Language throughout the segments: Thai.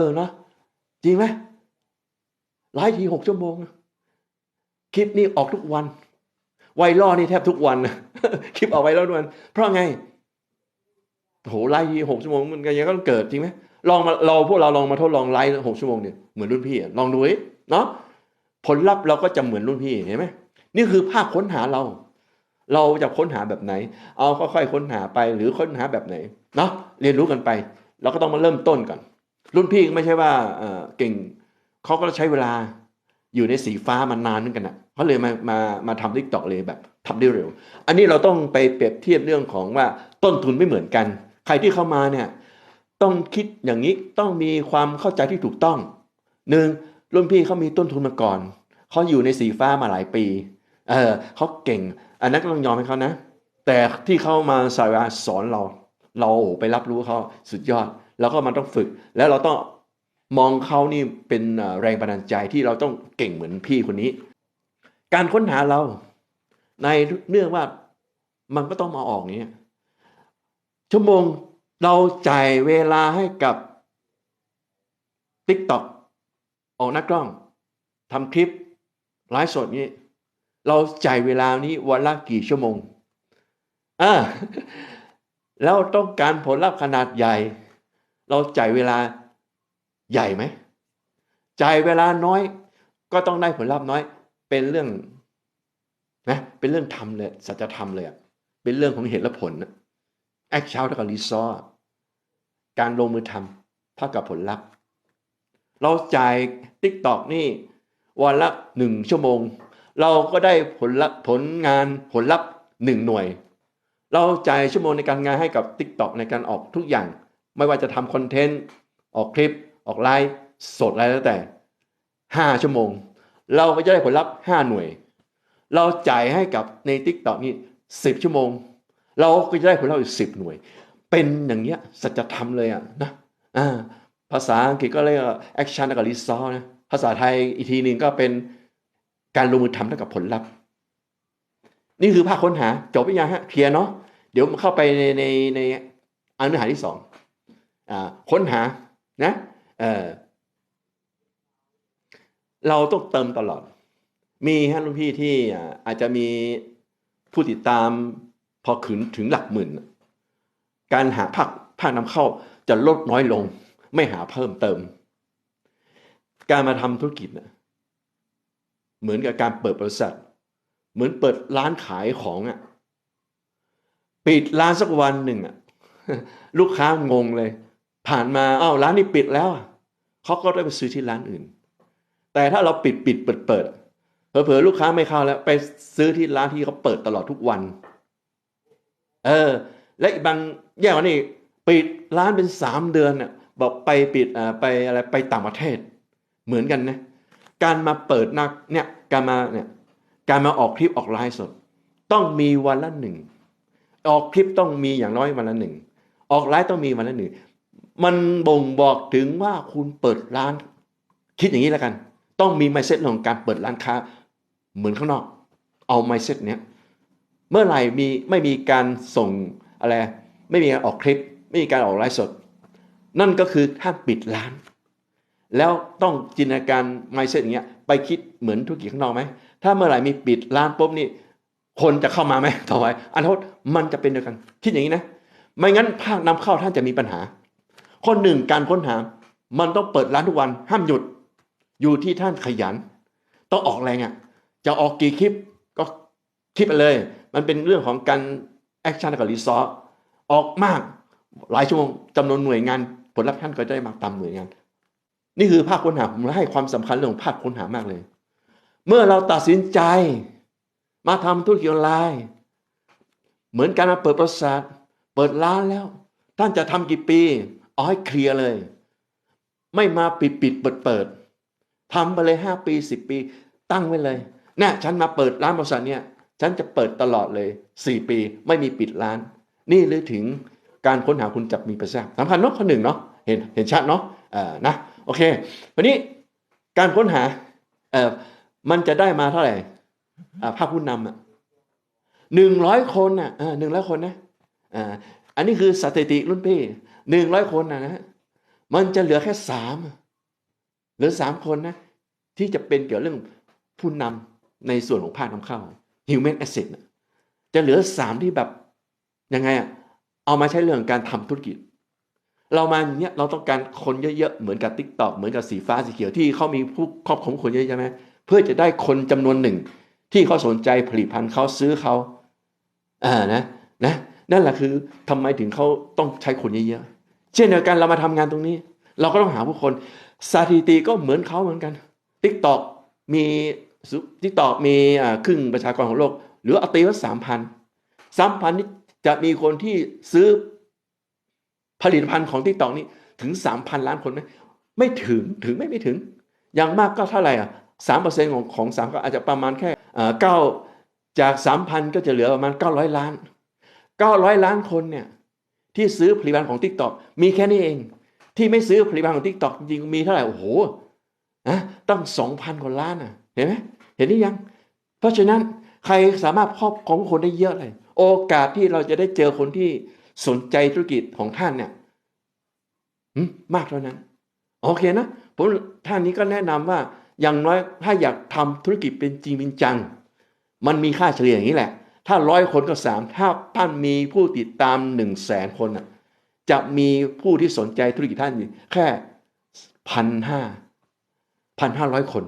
เออเนาะจริงไหมไลฟ์ทีหกชั่วโมง คลิปนี้ออกทุกวัน ไวรัลนี่แทบทุกวัน คลิปออกไวรัลทุกวัน เพราะไงโหไลฟ์ทีหกชั่วโมงมันก็ยังต้องเกิดจริงไหมลองมาเราพวกเราลองมาทดลองไลฟ์หกชั่วโมงเนี่ยเหมือนรุ่นพี่ลองดูเนาะผลลัพธ์เราก็จะเหมือนรุ่นพี่เห็นไหมนี่คือภาพค้นหาเรา เราจะค้นหาแบบไหน เอาค่อยๆค้นหาไปหรือค้นหาแบบไหนเนาะเรียนรู้กันไป เราก็ต้องมาเริ่มต้นก่อน รุ่นพี่ไม่ใช่ว่าเก่งเขาก็ใช้เวลาอยู่ในสีฟ้ามานานเหมือนกันนะเขาเลยมามามาทำทิกตอกเลยแบบทำได้เร็ว อันนี้เราต้องไปเปรียบเทียบเรื่องของว่าต้นทุนไม่เหมือนกัน ใครที่เข้ามาเนี่ยต้องคิดอย่างนี้ต้องมีความเข้าใจที่ถูกต้องหนึ่งรุ่นพี่เขามีต้นทุนมาก่อนเขาอยู่ในสีฟ้ามาหลายปีเออเขาเก่ง อันนั้นก็ต้องยอมให้เขานะ แต่ที่เขามาสายสอนเรา เราไปรับรู้เขาสุดยอด แล้วก็มันต้องฝึก แล้วเราต้องมองเขานี่เป็นแรงบันดาลใจที่เราต้องเก่งเหมือนพี่คนนี้ การค้นหาเราในเนื่องว่ามันก็ต้องมาออกอย่างนี้ยชั่วโมงเราจ่ายเวลาให้กับ TikTok ออกหน้ากล้องทำคลิปไลฟ์สดนี้ เราจ่ายเวลานี้วันละกี่ชั่วโมงอ่าแล้วต้องการผลลัพธ์ขนาดใหญ่ เราจ่ายเวลาใหญ่ไหมจ่ายเวลาน้อย ก็ต้องได้ผลลัพธ์น้อย เป็นเรื่องนะเป็นเรื่องทำเลยสัจธรรมเลยอะเป็นเรื่องของเหตุและผลนะแอคชั่นเท่ากับรีซอร์การลงมือทำเท่ากับผลลัพธ์ เราจ่ายติ๊กตอกนี่วันละหนึ่งชั่วโมง เราก็ได้ผลลัพธ์ผลงานผลลัพธ์หนึ่งหน่วย เราจ่ายชั่วโมงในการงานให้กับ TikTok ในการออกทุกอย่าง ไม่ว่าจะทำคอนเทนต์ ออกคลิป ออกไลฟ์สดอะไรแล้วแต่ 5 ชั่วโมง เราก็จะได้ผลลัพธ์ 5 หน่วย เราจ่ายให้กับใน TikTok นี่ 10 ชั่วโมง เราก็จะได้ผลลัพธ์อีก 10 หน่วย เป็นอย่างเงี้ยสัจธรรมเลยอะนะภาษาอังกฤษก็เรียกว่า action กับ result นะภาษาไทยอีกทีหนึ่งก็เป็นการลงมือทำเท่ากับผลลัพธ์ นี่คือภาคค้นหาจบไปยังฮะเคลียร์เนาะเดี๋ยวเข้าไปในในในอันเนื้อหาที่สอง ค้นหานะเเราต้องเติมตลอด มีฮะรุ่นพี่ที่อาอาจจะมีผู้ติดตามพอขึ้นถึงหลักหมื่น การหาภาคภาคนำเข้าจะลดน้อยลง ไม่หาเพิ่มเติม การมาทำธุรกิจนะเหมือนกับการเปิดบริษัท เหมือนเปิดร้านขายของอะ่ะปิดร้านสักวันหนึ่งอะ่ะลูกค้างงเลย ผ่านมาอ้าวร้านนี้ปิดแล้วเขาก็ได้ไปซื้อที่ร้านอื่น แต่ถ้าเราปิดปิดเปิดเปิดเผลอๆลูกค้าไม่เข้าแล้ว ไปซื้อที่ร้านที่เขาเปิดตลอดทุกวัน เออ และอีกบางแย่กว่านี้ปิดร้านเป็นสามเดือนเนี่ยบอกไปปิดอ่าไปอะไรไปต่างประเทศ เหมือนกันนะการมาเปิดนักเนี่ยการมาเนี่ยการมาออกคลิปออกไลฟ์สด ต้องมีวันละหนึ่งออกคลิปต้องมีอย่างน้อยวันละหนึ่งออกไลฟ์ต้องมีวันละหนึ่ง มันบ่งบอกถึงว่าคุณเปิดร้าน คิดอย่างนี้แล้วกัน ต้องมีไมเซ็ตของการเปิดร้านค้า เหมือนข้างนอก เอาไมเซ็ตเนี้ยเมื่อไหร่มีไม่มีการส่งอะไร ไม่มีการออกคลิป ไม่มีการออกไลฟ์สด นั่นก็คือถ้าปิดร้าน แล้วต้องจินตนาการไมเซ็ตอย่างเงี้ยไปคิดเหมือนธุรกิจข้างนอกไหมถ้าเมื่อไหร่มีปิดร้านปุ๊บนี่คนจะเข้ามาไหมต่อไปอันโทษมันจะเป็นเดียวกันคิดอย่างนี้นะ ไม่งั้นภาคนำเข้าท่านจะมีปัญหา คนหนึ่งการค้นหา มันต้องเปิดร้านทุกวันห้ามหยุด อยู่ที่ท่านขยัน ต้องออกแรงอะ จะออกกี่คลิปก็คิดไปเลย มันเป็นเรื่องของการแอคชั่นกับรีซอสออกมากหลายชั่วโมงจำนวนหน่วยงาน ผลลัพธ์ท่านก็ได้มากตามหน่วยงาน นี่คือภาคค้นหาผมให้ความสำคัญเรื่องภาคค้นหามากเลย เมื่อเราตัดสินใจ มาทำธุรกิจออนไลน์เหมือนการมาเปิดบริษัทเปิดร้านแล้ว ท่านจะทำกี่ปี เอาให้เคลียร์เลย ไม่มาปิดปิดเปิดเปิดทำไปเลยห้าปีสิบปี ตั้งไว้เลยเนี่ยฉันมาเปิดร้านบริษัทเนี่ยฉันจะเปิดตลอดเลยสี่ปี ไม่มีปิดร้าน นี่เลยถึงการค้นหาคุณจะมีประสิทธิภาพสำคัญเนาะข้อหนึ่งเนาะเห็นเห็นชัดเนาะอ่านะโอเควันนี้การค้นหาเอ่อมันจะได้มาเท่าไหร่อ่าภาคผู้นำอะหนึ่งร้อยคนอะหนึ่งร้อยคนนะอ่าอันนี้คือสถิติรุ่นพี่ หนึ่งร้อยคนนะนะมันจะเหลือแค่สามเหลือสามคนนะ ที่จะเป็นเกี่ยวเรื่องผู้นำในส่วนของภาคนำเข้า human asset นะจะเหลือสามที่แบบยังไงอะเอามาใช้เรื่องการทำธุรกิจ เรามาอย่างเนี้ยเราต้องการคนเยอะๆ เหมือนกับ t ิ k t o k เหมือนกับสีฟ้าสีเขียวที่เขามีผู้ครอบครองคนเยอะใช่ไหมเพื่อจะได้คนจำนวนหนึ่ง ที่เขาสนใจผลิตภัณฑ์เขาซื้อเขาอ่านะนะนั่นแหละคือทำไมถึงเขาต้องใช้คนเยอะๆ เช่นเดียวกันเรามาทำงานตรงนี้ เราก็ต้องหาผู้คนสถิติก็เหมือนเขาเหมือนกัน t ิ k t o k มีทิกตอกมีครึ่งประชากรของโลก หรือเอาตีว่าสามพันสามพันนี้จะมีคนที่ซื้อผลิตภัณฑ์ของทิกตอกนี้ถึงสามพันล้านคนไหมไม่ถึงถึงไม่ไม่ถึง อย่างมากก็เท่าไหร่อะสามเปอร์เซ็นต์ของของสามก็อาจจะประมาณแค่เก้าจากสามพันก็จะเหลือประมาณเก้าร้อยล้านเก้าร้อยล้านคนเนี่ย ที่ซื้อผลิตภัณฑ์ของทิกตอกมีแค่นี้เอง ที่ไม่ซื้อผลิตภัณฑ์ของทิกตอกจริงๆมีเท่าไหร่ โอ้โหนะตั้งสองพันกว่าล้านอะ เห็นไหมเห็นหรือยัง เพราะฉะนั้นใครสามารถครอบของคนได้เยอะเลย โอกาสที่เราจะได้เจอคนที่สนใจธุรกิจของท่านเนี่ยมากเท่านั้น โอเคนะผมท่านนี้ก็แนะนำว่าอย่างน้อยถ้าอยากทำธุรกิจเป็นจริงเป็นจัง มันมีค่าเฉลี่ยอย่างนี้แหละ ถ้าร้อยคนก็สามถ้าท่านมีผู้ติดตามหนึ่งแสนคนอะจะมีผู้ที่สนใจธุรกิจท่านแค่พันห้าพันห้าร้อยคน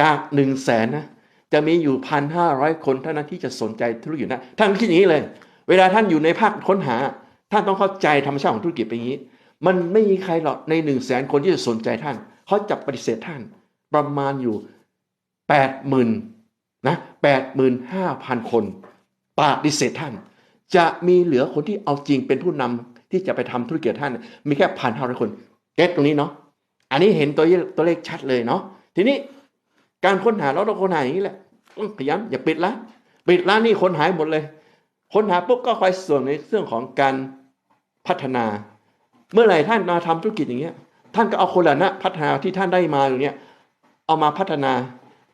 จากหนึ่งแสนนะจะมีอยู่พันห้าร้อยคนเท่านั้นที่จะสนใจธุรกิจนะท่านคิดอย่างนี้เลย เวลาท่านอยู่ในภาคค้นหา ท่านต้องเข้าใจธรรมชาติของธุรกิจเป็นอย่างนี้ มันไม่มีใครหรอกในหนึ่งแสนคนที่จะสนใจท่านเขาจะปฏิเสธท่านประมาณอยู่แปดหมื่นนะแปดหมื่นห้าพันคน ปฏิเสธท่าน จะมีเหลือคนที่เอาจริงเป็นผู้นำที่จะไปทำธุรกิจท่าน มีแค่พันห้าร้อยคนเก็ตตรงนี้เนาะอันนี้เห็นตัวตัวเลขชัดเลยเนาะทีนี้การค้นหาเราต้องค้นหาอย่างนี้แหละพยายามอย่าปิดร้านปิดร้านนี่คนหายหมดเลยค้นหาปุ๊บก็คอยส่วนในเรื่องของการพัฒนา เมื่อไหร่ท่านมาทำธุรกิจอย่างเงี้ย ท่านก็เอาคนเหล่านั้นพัฒนาที่ท่านได้มาอย่างเนี้ยเอามาพัฒนา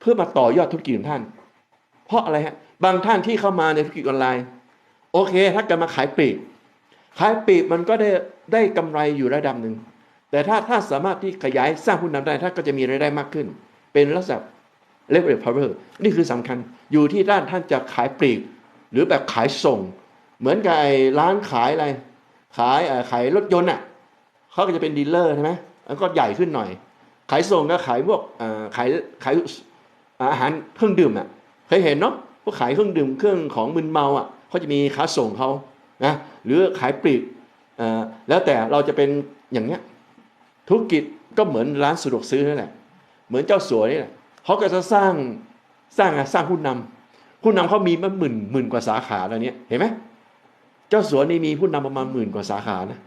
เพื่อมาต่อยอดธุรกิจของท่าน เพราะอะไรฮะ บางท่านที่เข้ามาในธุรกิจออนไลน์ โอเค ถ้าเกิดมาขายปลีก ขายปลีกมันก็ได้ได้กำไรอยู่ระดับหนึ่ง แต่ถ้าถ้าสามารถที่ขยายสร้างผู้นำได้ท่านก็จะมีรายได้มากขึ้น เป็นลักษณะ leverage power นี่คือสำคัญอยู่ที่ด้านท่านจะขายปลีก หรือแบบขายส่ง เหมือนกับไอ้ร้านขายอะไร ขายขายรถยนต์อะเขาก็จะเป็นดีลเลอร์ใช่ไหมแล้วก็ใหญ่ขึ้นหน่อย ขายส่งก็ขายพวกขายขายอาหารเครื่องดื่มอะเคยเห็นเนาะ พวกขายเครื่องดื่มเครื่องของมึนเมาอะเขาจะมีค้าส่งเขานะหรือขายปลีกแล้วแต่เราจะเป็นอย่างเนี้ยธุรกิจก็เหมือนร้านสะดวกซื้อนั่นแหละเหมือนเจ้าสัวนี่แหละเขาก็จะสร้างสร้างสร้างผู้นำผู้นำเขามีมาหมื่นหมื่นกว่าสาขาแล้วเนี้ยเห็นไหมเจ้าสัวนี่มีผู้นำประมาณหมื่นกว่าสาขานะ